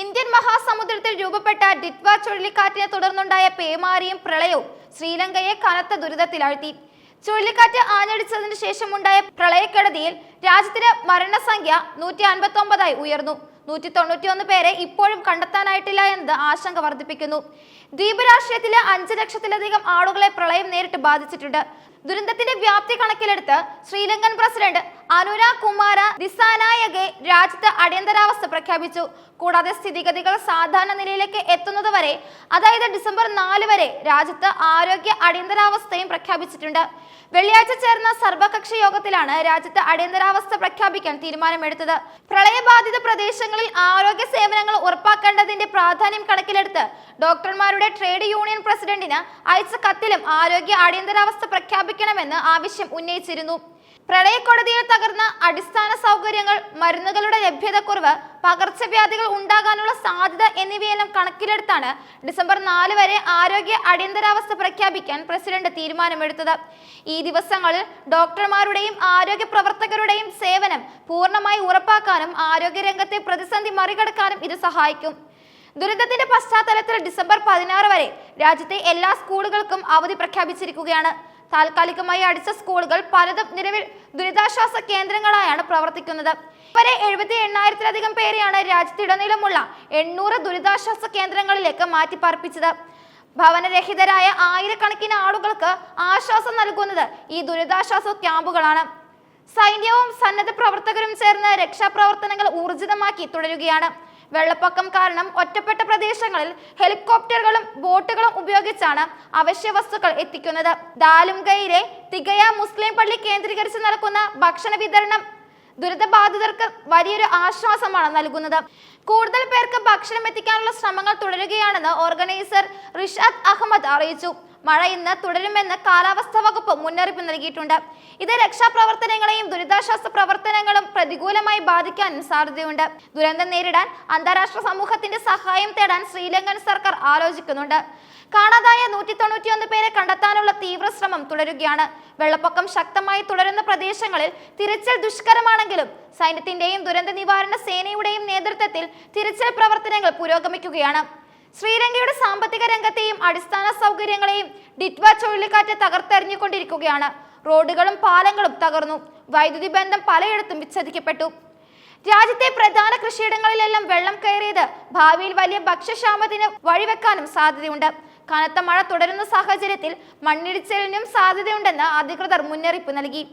Indian മഹാസമുദ്രത്തിൽ രൂപപ്പെട്ട ഡിറ്റ്വ ചുഴലിക്കാറ്റിനെ തുടർന്നുണ്ടായ പേമാരിയും പ്രളയവും ശ്രീലങ്കയെ കനത്ത ദുരിതത്തിലാഴ്ത്തി. ചുഴലിക്കാറ്റ് ആഞ്ഞടിച്ചതിനു ശേഷമുണ്ടായ പ്രളയക്കെടുതിയിൽ രാജ്യത്തിന് മരണസംഖ്യ നൂറ്റി അൻപത്തി ഒമ്പതായി ഉയർന്നു. നൂറ്റി തൊണ്ണൂറ്റിയൊന്ന് പേരെ ഇപ്പോഴും കണ്ടെത്താനായിട്ടില്ല എന്നത് ആശങ്ക വർദ്ധിപ്പിക്കുന്നു. ദ്വീപ് രാഷ്ട്രീയത്തിലെ അഞ്ച് ലക്ഷത്തിലധികം ആളുകളെ പ്രളയം നേരിട്ട് ബാധിച്ചിട്ടുണ്ട്. ദുരന്തത്തിന്റെ വ്യാപ്തി കണക്കിലെടുത്ത് ശ്രീലങ്കൻ പ്രസിഡന്റ് അനുരാ കുമാര ദിസാനായകെ രാജ്യത്ത് അടിയന്തരാവസ്ഥ പ്രഖ്യാപിച്ചു. കൂടാതെ സ്ഥിതിഗതികൾ സാധാരണ നിലയിലേക്ക് എത്തുന്നതുവരെ അതായത് ഡിസംബർ നാല് വരെ രാജ്യത്ത് ആരോഗ്യ അടിയന്തരാവസ്ഥയും പ്രഖ്യാപിച്ചിട്ടുണ്ട്. വെള്ളിയാഴ്ച ചേർന്ന സർവകക്ഷി യോഗത്തിലാണ് രാജ്യത്ത് അടിയന്തരാവസ്ഥ പ്രഖ്യാപിക്കാൻ തീരുമാനമെടുത്തത്. പ്രളയബാധിത പ്രദേശങ്ങളിൽ ആരോഗ്യ സേവനങ്ങൾ ഉറപ്പാക്കേണ്ടതിന്റെ പ്രാധാന്യം കണക്കിലെടുത്ത് ഡോക്ടർമാരുടെ ട്രേഡ് യൂണിയൻ പ്രസിഡന്റിന് അയച്ച കത്തിലും ആരോഗ്യ അടിയന്തരാവസ്ഥ പ്രഖ്യാപിക്കണമെന്ന് ആവശ്യം ഉന്നയിച്ചിരുന്നു. പ്രളയക്കോടതിയിൽ തകർന്ന അടിസ്ഥാന സൗകര്യങ്ങൾ മരുന്നുകളുടെ ലഭ്യതക്കുറവ് പകർച്ചവ്യാധികൾ ഉണ്ടാകാനുള്ള സാധ്യത എന്നിവയെല്ലാം കണക്കിലെടുത്താണ് ഡിസംബർ നാല് വരെ ആരോഗ്യ അടിയന്തരാവസ്ഥ പ്രഖ്യാപിക്കാൻ പ്രസിഡന്റ് തീരുമാനമെടുത്തത്. ഈ ദിവസങ്ങളിൽ ഡോക്ടർമാരുടെയും ആരോഗ്യ പ്രവർത്തകരുടെയും സേവനം പൂർണമായി ഉറപ്പാക്കാനും ആരോഗ്യരംഗത്തെ പ്രതിസന്ധി മറികടക്കാനും ഇത് സഹായിക്കും. ദുരന്തത്തിന്റെ പശ്ചാത്തലത്തിൽ ഡിസംബർ പതിനാറ് വരെ രാജ്യത്തെ എല്ലാ സ്കൂളുകൾക്കും അവധി പ്രഖ്യാപിച്ചിരിക്കുകയാണ്. താൽക്കാലികമായി അടിച്ച സ്കൂളുകൾ പലതും നിലവിൽ ദുരിതാശ്വാസ കേന്ദ്രങ്ങളായാണ് പ്രവർത്തിക്കുന്നത്. വരെ എഴുപത്തി എണ്ണായിരത്തിലധികം പേരെയാണ് രാജ്യത്തുടനീളമുള്ള എണ്ണൂറ് ദുരിതാശ്വാസ കേന്ദ്രങ്ങളിലേക്ക് മാറ്റിപ്പാർപ്പിച്ചത്. ഭവനരഹിതരായ ആയിരക്കണക്കിന് ആളുകൾക്ക് ആശ്വാസം നൽകുന്നത് ഈ ദുരിതാശ്വാസ ക്യാമ്പുകളാണ്. സൈന്യവും സന്നദ്ധ പ്രവർത്തകരും ചേർന്ന് രക്ഷാപ്രവർത്തനങ്ങൾ ഊർജിതമാക്കി തുടരുകയാണ്. വെള്ളപ്പൊക്കം കാരണം ഒറ്റപ്പെട്ട പ്രദേശങ്ങളിൽ ഹെലികോപ്റ്ററുകളും ബോട്ടുകളും ഉപയോഗിച്ചാണ് അവശ്യ വസ്തുക്കൾ എത്തിക്കുന്നത്. ദാലുംഗയിലെ തികയ മുസ്ലിം പള്ളി കേന്ദ്രീകരിച്ച് നടക്കുന്ന ഭക്ഷണ വിതരണം ദുരിതബാധിതർക്ക് വലിയൊരു ആശ്വാസമാണ് നൽകുന്നത്. കൂടുതൽ പേർക്ക് ഭക്ഷണം എത്തിക്കാനുള്ള ശ്രമങ്ങൾ തുടരുകയാണെന്ന് ഓർഗനൈസർ റിഷാദ് അഹമ്മദ് അറിയിച്ചു. മഴ ഇന്ന് തുടരുമെന്ന് കാലാവസ്ഥാ വകുപ്പ് മുന്നറിയിപ്പ് നൽകിയിട്ടുണ്ട്. ഇത് രക്ഷാപ്രവർത്തനങ്ങളെയും ദുരിതാശ്വാസ പ്രവർത്തനങ്ങളും പ്രതികൂലമായി ബാധിക്കാനും സാധ്യതയുണ്ട്. ദുരന്തം നേരിടാൻ അന്താരാഷ്ട്ര സമൂഹത്തിന്റെ സഹായം തേടാൻ ശ്രീലങ്കൻ സർക്കാർ ആലോചിക്കുന്നുണ്ട്. കാണാതായ നൂറ്റി തൊണ്ണൂറ്റിയൊന്ന് പേരെ കണ്ടെത്താനുള്ള തീവ്രശ്രമം തുടരുകയാണ്. വെള്ളപ്പൊക്കം ശക്തമായി തുടരുന്ന പ്രദേശങ്ങളിൽ തിരച്ചിൽ ദുഷ്കരമാണെങ്കിലും സൈന്യത്തിന്റെയും ദുരന്ത നിവാരണ സേനയുടെയും നേതൃത്വത്തിൽ തിരച്ചിൽ പ്രവർത്തനങ്ങൾ പുരോഗമിക്കുകയാണ്. ശ്രീലങ്കയുടെ സാമ്പത്തിക രംഗത്തെയും അടിസ്ഥാന സൗകര്യങ്ങളെയും ഡിറ്റ്വ ചുഴലിക്കാറ്റ് തകർത്തെറിഞ്ഞുകൊണ്ടിരിക്കുകയാണ്. റോഡുകളും പാലങ്ങളും തകർന്നു. വൈദ്യുതി ബന്ധം പലയിടത്തും വിച്ഛേദിക്കപ്പെട്ടു. രാജ്യത്തെ പ്രധാന കൃഷിയിടങ്ങളിലെല്ലാം വെള്ളം കയറിയത് ഭാവിയിൽ വലിയ ഭക്ഷ്യക്ഷാമത്തിന് വഴിവെക്കാനും സാധ്യതയുണ്ട്. കനത്ത മഴ തുടരുന്ന സാഹചര്യത്തിൽ മണ്ണിടിച്ചിലിനും സാധ്യതയുണ്ടെന്ന് അധികൃതർ മുന്നറിയിപ്പ് നൽകി.